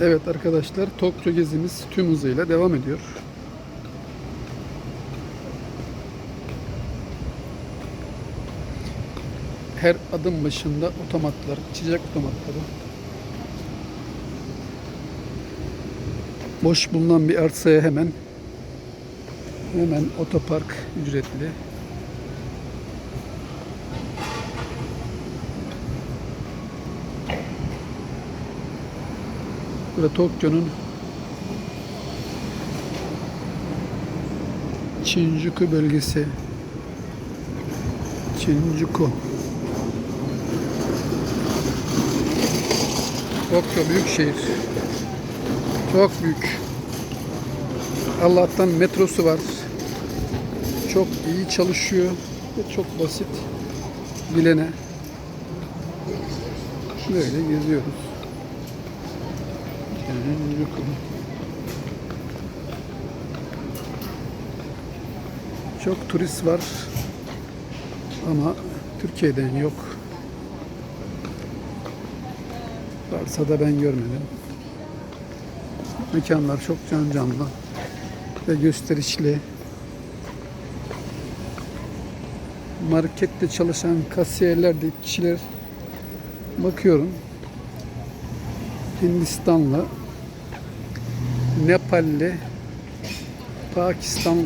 Evet arkadaşlar Tokyo gezimiz tüm hızıyla devam ediyor. Her adım başında otomatlar, içecek otomatları. Boş bulunan bir arsaya hemen hemen otopark ücretli. Burada Tokyo'nun Shinjuku bölgesi. Shinjuku. Tokyo büyük şehir. Çok büyük. Allah'tan metrosu var. Çok iyi çalışıyor ve çok basit bilene. Böyle geziyoruz. Çok turist var ama Türkiye'den yok. Varsa da ben görmedim. Mekanlar çok can canlı ve gösterişli. Markette çalışan kasiyerler de kişiler bakıyorum. Hindistanlı, Nepalli, Pakistanlı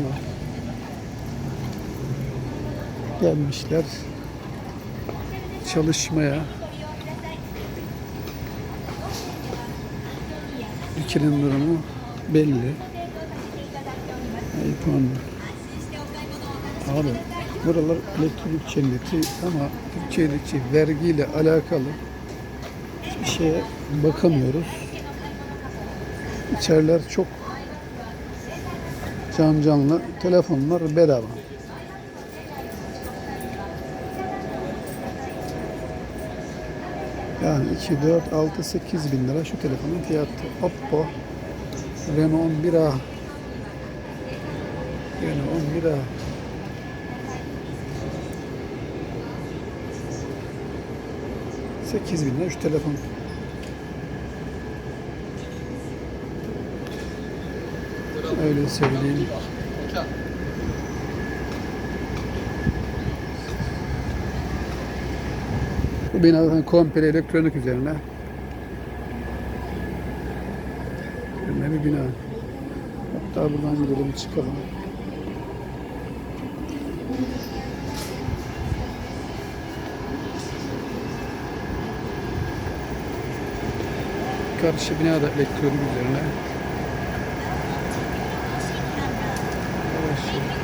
gelmişler çalışmaya. Ülkenin durumu belli. iPhone. Abi buralar elektrik cenneti ama Türkiye'deki vergiyle alakalı hiçbir şeye bakamıyoruz. İçeriler çok can canlı. Telefonlar bedava. Yani 2, 4, 6, 8 bin lira şu telefonun fiyatı. Oppo Reno 11A Reno 11A Sekiz bin lira şu telefon. Öyle söyleyeyim. Bu bina zaten komple elektronik üzerine. Böyle bir bina. Hatta buradan gidelim çıkalım. Karşı bina da elektronik üzerine. Хорошо.